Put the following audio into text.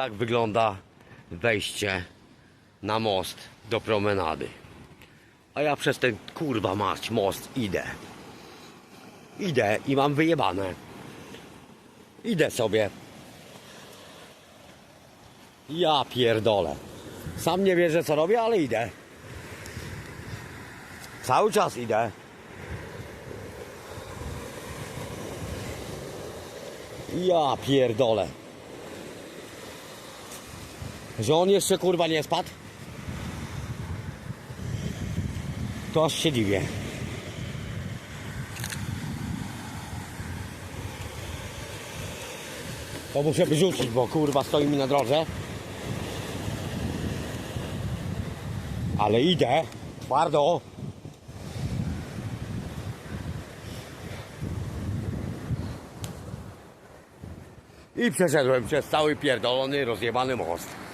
Tak wygląda wejście na most do promenady. A ja przez ten kurwa mać most idę. Idę i mam wyjebane. Idę sobie. Ja pierdolę. Sam nie wierzę co robię, ale idę. Cały czas idę. Ja pierdolę. Że on jeszcze kurwa nie spadł? To aż się dziwię. To muszę wyrzucić, bo kurwa stoi mi na drodze. Ale idę. Twardo. I przeszedłem przez cały pierdolony, rozjebany most.